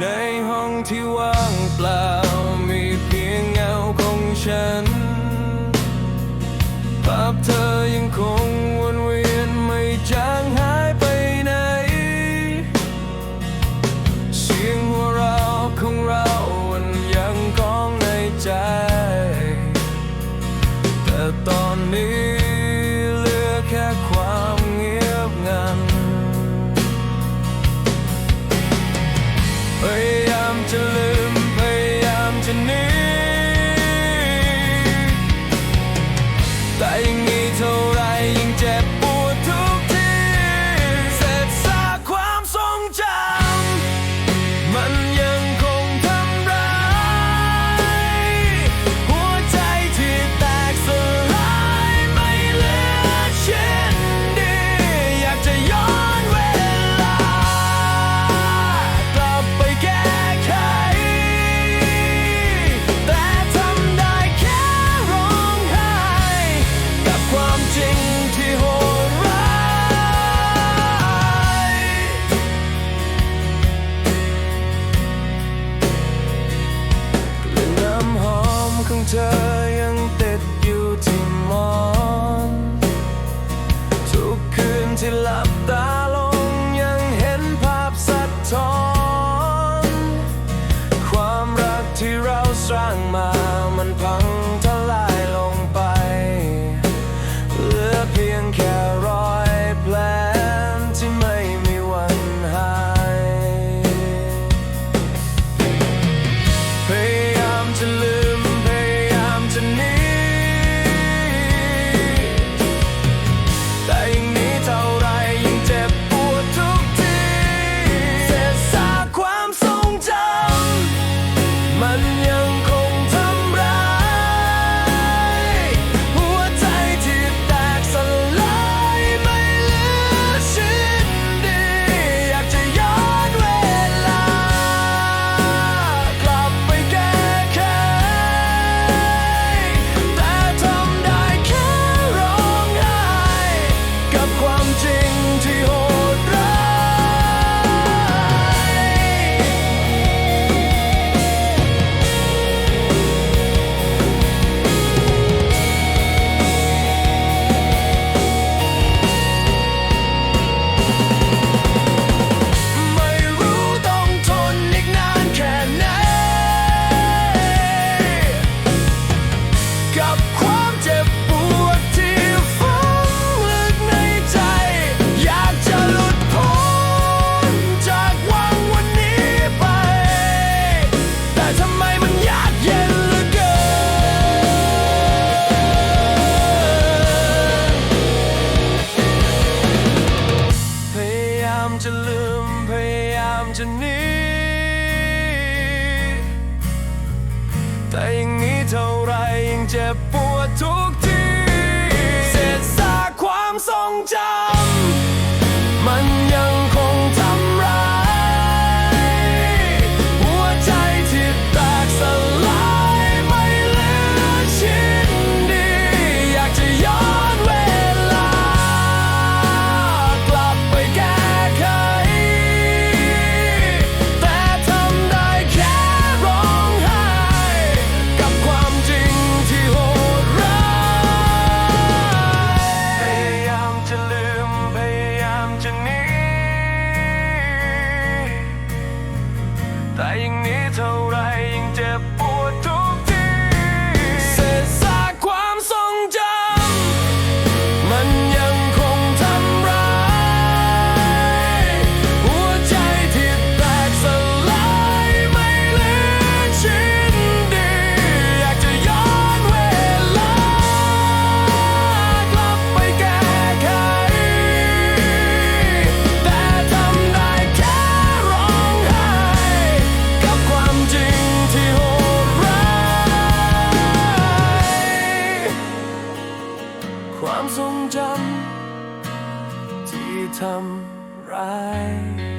ในห้องที่ว่างเปล่า มีเพียงเงาของฉัน ภาพเธอยังคง 答应你。 จะหนีแต่อย่างนี้เท่าไรยังเจ็บปวดทุก night.